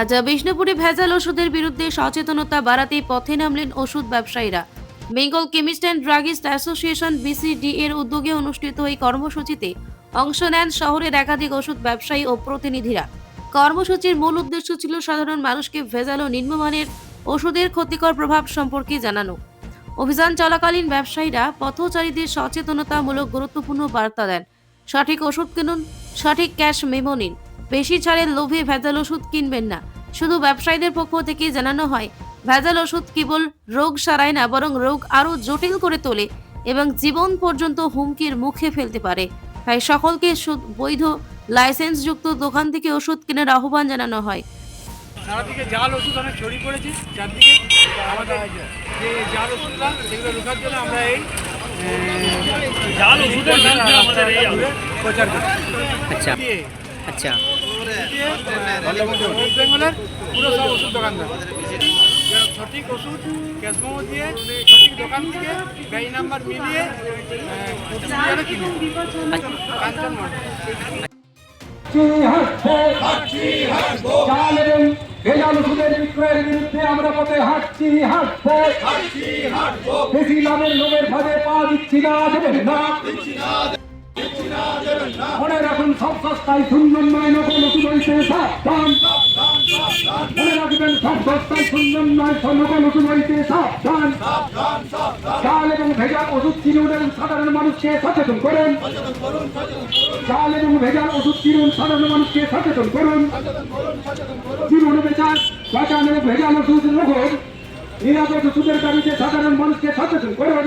আজ বিষ্ণুপুরে ভেজাল ওষুধের বিরুদ্ধে সচেতনতা বাড়াতে পথে নামলেন ওষুধ ব্যবসায়ীরা। Bengal chemist and druggist association BCD এর উদ্যোগে অনুষ্ঠিত এই কর্মসূচিতে অংশ নেন শহরের একাধিক ওষুধ ব্যবসায়ী ও প্রতিনিধিরা। কর্মসূচির মূল উদ্দেশ্য ছিল সাধারণ মানুষকে ভেজাল ও নিম্নমানের ওষুধের ক্ষতিকর প্রভাব সম্পর্কে জানানো। অভিযান চলাকালীন ব্যবসায়ীরা পথচারীদের সচেতনতামূলক গুরুত্বপূর্ণ বার্তা দেন। সঠিক ওষুধ কিনুন, সঠিক ক্যাশ মেমো নিন বেশি ছাড়ের লোভে ভেজাল ওষুধ কিনবেন না। শুধু ব্যবসায়ীদের পক্ষ থেকে জানানো হয় ভেজাল ওষুধ কেবল রোগ সারায় না বরং রোগ আরও জটিল করে তোলে এবং জীবন পর্যন্ত হুমকির মুখে ফেলতে পারে। তাই সকলকে বৈধ লাইসেন্সযুক্ত দোকান থেকে ওষুধ কেনার আহ্বান জানানো হয়। সারাদিকে জাল ওষুধ অনেক ছড়িয়ে পড়েছি চারদিকে আমাদের যে জাল ওষুধটা সেগুলো রোখার জন্য আমরা এই জাল ওষুধের বিরুদ্ধে আমাদের এই প্রচার করি। আচ্ছা। আচ্ছা। ওয়েস্ট বেঙ্গলের পুরো সব ওষুধ দোকানদার। সঠিক ওষুধ ক্যাশমো দিয়ে সঠিক দোকান থেকে গাড়ি নাম্বার মিলিয়ে কাঞ্চন চাল এবং ভেজাল ওষুধের বিক্রয়ের বিরুদ্ধে আমরা পথে হাঁটছি হাঁটবো। বেশি লাভের লোভের ভাবে পা দিচ্ছি না দেবেন না। মনে রাখুন, সব সস্তায় সুন্দর নয় ওষুধ হইতে সাবধান মনে রাখবেন, সব সস্তায় সুন্দর নয় ওষুধ হইতে সাবধান চাল এবং ভেজাল ওষুধ কিনুন সাধারণ মানুষকে সচেতন করুন। চাল এবং ভেজাল ওষুধ কিনুন, সাধারণ মানুষকে সচেতন করুন। কিনুন বেচার বাঁচান এবং ভেজাল ওষুধ রোগন নিরাপদ ওষুধের দাবিতে সাধারণ মানুষকে সচেতন করুন।